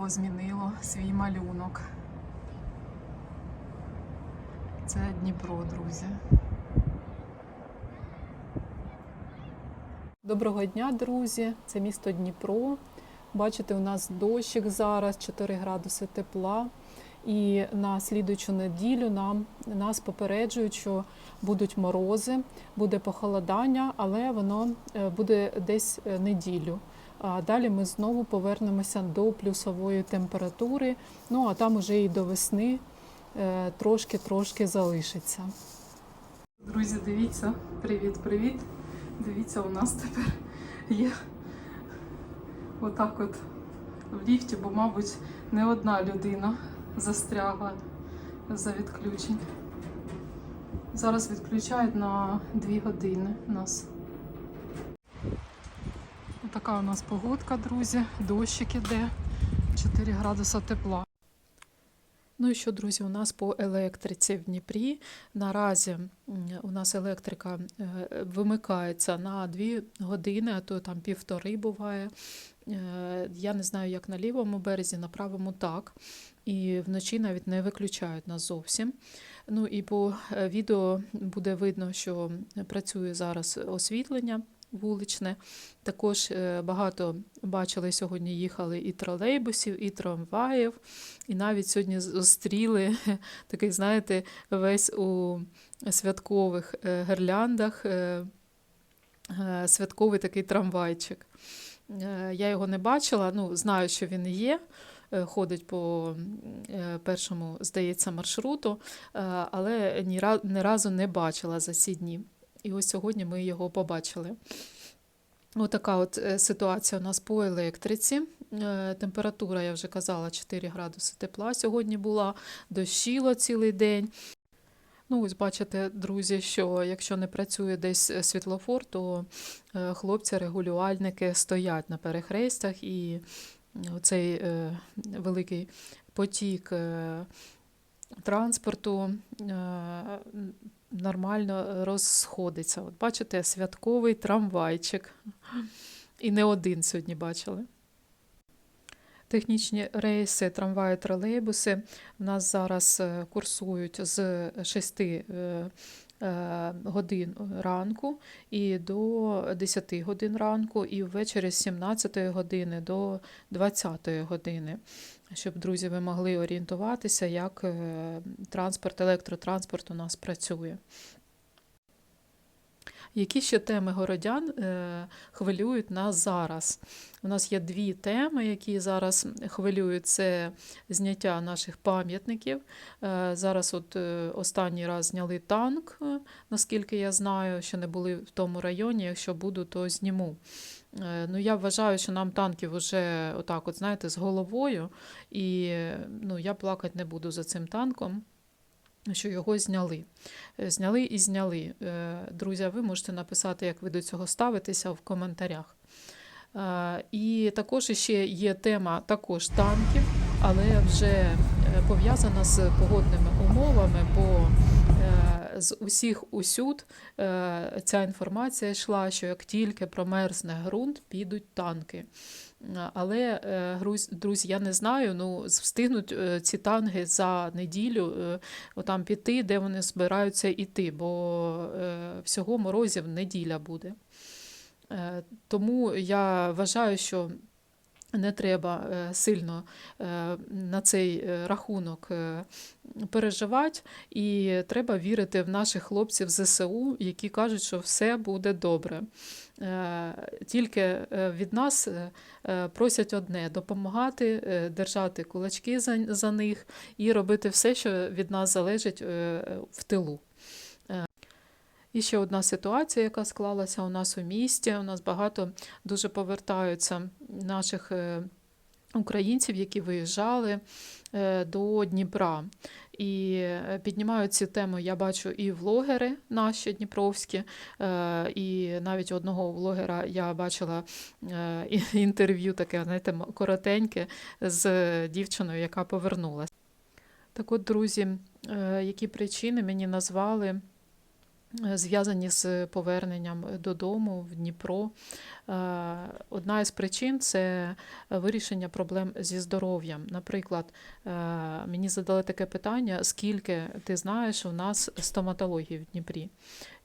небо змінило свій малюнок. Це Дніпро, друзі. Доброго дня, друзі! Це місто Дніпро. Бачите, у нас дощик зараз, 4 градуси тепла. І на слідуючу неділю нам нас попереджують, що будуть морози, буде похолодання, але воно е, буде десь е, неділю. А далі ми знову повернемося до плюсової температури. Ну а там уже і до весни е, трошки-трошки залишиться. Друзі, дивіться, привіт-привіт. Дивіться, у нас тепер є отак от в ліфті, бо, мабуть, не одна людина застрягла за відключень. Зараз відключають на 2 години нас. Така у нас погодка, друзі. Дощик іде, 4 градуса тепла. Ну і що, друзі, у нас по електриці в Дніпрі. Наразі у нас електрика е, вимикається на 2 години, а то там півтори буває. Е, Я не знаю, як на лівому березі, на правому так. І вночі навіть не виключають нас зовсім. Ну і по е, відео буде видно, що працює зараз освітлення вуличне. Також е, багато бачили сьогодні їхали і тролейбусів, і трамваїв, і навіть сьогодні зустріли такий, знаєте, весь у святкових е, гирляндах. е, Святковий такий трамвайчик. Я його не бачила, ну, знаю, що він є, ходить по першому, здається, маршруту, але ні ні разу не бачила за ці дні. І ось сьогодні ми його побачили. Отака от е, ситуація у нас по електриці. Е, Температура, я вже казала, 4 градуси тепла сьогодні була, дощило цілий день. Ну, ось бачите, друзі, що якщо не працює десь е, світлофор, то хлопці-регулювальники стоять на перехрестях, і цей великий потік транспорту нормально розходиться. От бачите, святковий трамвайчик. І не один сьогодні бачили. Технічні рейси, трамваї, тролейбуси у нас зараз е, курсують з 6 е, е, годин ранку і до 10 годин ранку, і ввечері з 17 години до 20 години, щоб друзі ви могли орієнтуватися, як е, транспорт, електротранспорт у нас працює. Які ще теми городян е, хвилюють нас зараз? У нас є дві теми, які зараз хвилюють: це зняття наших пам'ятників. Е, зараз, от е, останній раз зняли танк, наскільки я знаю, що не були в тому районі. Якщо буду, то зніму. Ну, я вважаю, що нам танків вже отак, от, знаєте, з головою, і ну, я плакати не буду за цим танком. Що його зняли. Е, Зняли і зняли. Е, Друзі, ви можете написати, як ви до цього ставитеся в коментарях. Е, І також ще є тема також танків, але вже пов'язана з погодними умовами, бо з усіх усюд ця інформація йшла, що як тільки промерзне ґрунт, підуть танки. Е, Але, е, друзі, я не знаю, ну встигнуть е, ці танки за неділю отам піти, де вони збираються йти, бо всього морозів неділя буде. Тому я вважаю, що не треба сильно на цей рахунок переживати, і треба вірити в наших хлопців ЗСУ, які кажуть, що все буде добре. Е, Тільки е, від нас е, просять одне допомагати, держати кулачки за, за них і робити все, що від нас залежить в тилу. І ще одна ситуація, яка склалася у нас у місті. У нас багато дуже повертаються наших українців, які виїжджали до Дніпра. І е, піднімають ці теми, я бачу, і влогери наші дніпровські, е, і навіть одного влогера я бачила е, інтерв'ю таке, знаєте, коротеньке з дівчиною, яка повернулася. Так от, друзі, які причини мені назвали зв'язані з поверненням додому в Дніпро. Е, Одна із причин це вирішення проблем зі здоров'ям. Наприклад, е, мені задали таке питання: скільки ти знаєш у нас стоматології в Дніпрі?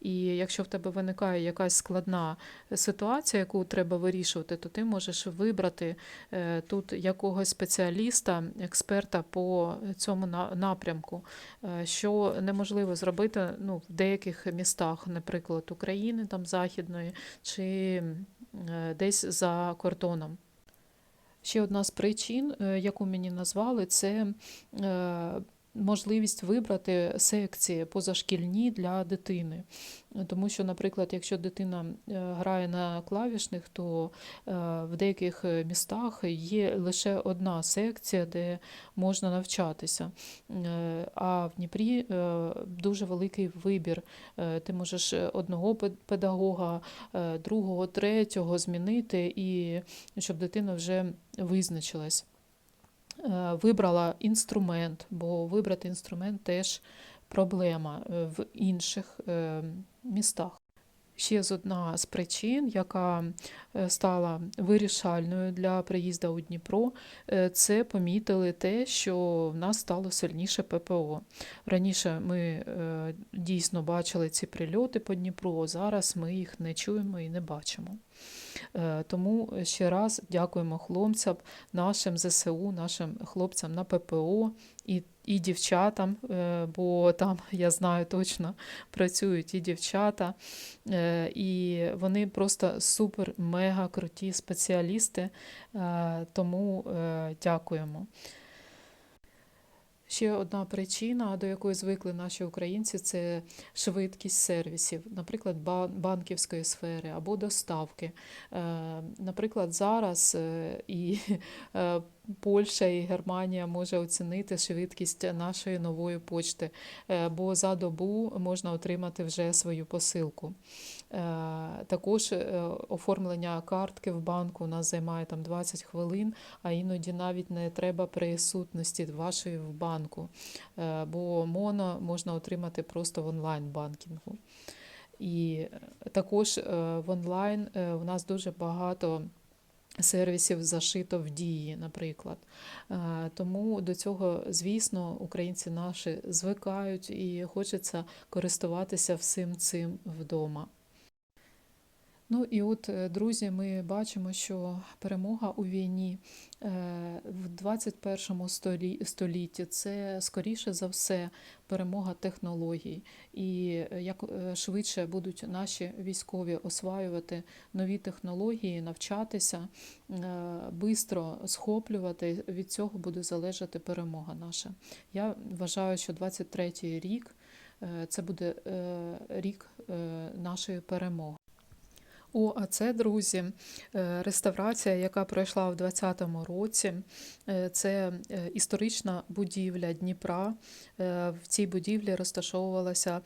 І якщо в тебе виникає якась складна ситуація, яку треба вирішувати, то ти можеш вибрати е, тут якогось спеціаліста, експерта по цьому напрямку, е, що неможливо зробити ну, в деяких містах, наприклад, України, там Західної, чи е, десь за кордоном. Ще одна з причин, яку мені назвали, це можливість вибрати секції позашкільні для дитини. Тому що, наприклад, якщо дитина е, грає на клавішних, то е, в деяких містах є лише одна секція, де можна навчатися. Е, А в Дніпрі дуже великий вибір. Ти можеш одного пед- педагога, другого, третього змінити, і щоб дитина вже визначилась. Е, Вибрала інструмент, бо вибрати інструмент теж проблема е, в інших е, містах. Ще з одна з причин, яка е, стала вирішальною для приїзду у Дніпро, е, це помітили те, що в нас стало сильніше ППО. Раніше ми е, дійсно бачили ці прильоти по Дніпру, зараз ми їх не чуємо і не бачимо. Тому ще раз дякуємо хлопцям, нашим ЗСУ, нашим хлопцям на ППО і, і дівчатам, е, бо там, я знаю точно, працюють і дівчата, е, і вони просто супер-мега круті спеціалісти, е, тому дякуємо. Ще одна причина, до якої звикли наші українці, це швидкість сервісів, наприклад, банківської сфери або доставки. Наприклад, зараз і Польща і Германія може оцінити швидкість нашої нової почти, е, бо за добу можна отримати вже свою посилку. Е, Також е, оформлення картки в банку у нас займає там 20 хвилин, а іноді навіть не треба присутності вашої в банку, бо моно можна отримати просто в онлайн-банкінгу. І також в онлайн у нас дуже багато сервісів зашито в дії, наприклад. Е, Тому до цього, звісно, українці наші звикають і хочеться користуватися всім цим вдома. Ну і от, е, друзі, ми бачимо, що перемога у війні е, в 21 столі- столітті це скоріше за все перемога технологій. І е, як швидше будуть наші військові осваювати нові технології, навчатися, швидко схоплювати, від цього буде залежати перемога наша. Я вважаю, що 23-й рік це буде рік нашої перемоги. О, а це, друзі, е, реставрація, яка пройшла в 2020 році. Е, Це е, історична будівля Дніпра. В цій будівлі розташовувалася.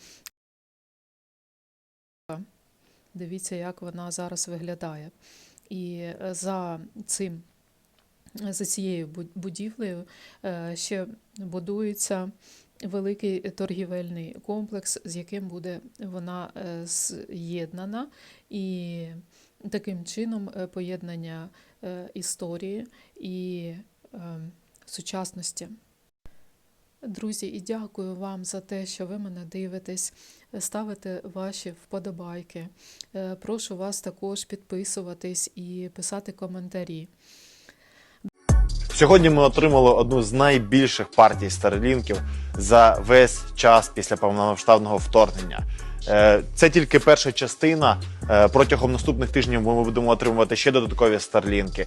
Дивіться, як вона зараз виглядає. І за цим, за цією будівлею ще будується великий торгівельний комплекс, з яким буде вона е, з'єднана. І таким чином е, поєднання е, історії і сучасності. Друзі, і дякую вам за те, що ви мене дивитесь, ставите ваші вподобайки. Прошу вас також підписуватись і писати коментарі. Сьогодні ми отримали одну з найбільших партій старлінків за весь час після повномасштабного вторгнення. Е, Це тільки перша частина. Е, Протягом наступних тижнів ми будемо отримувати ще додаткові старлінки.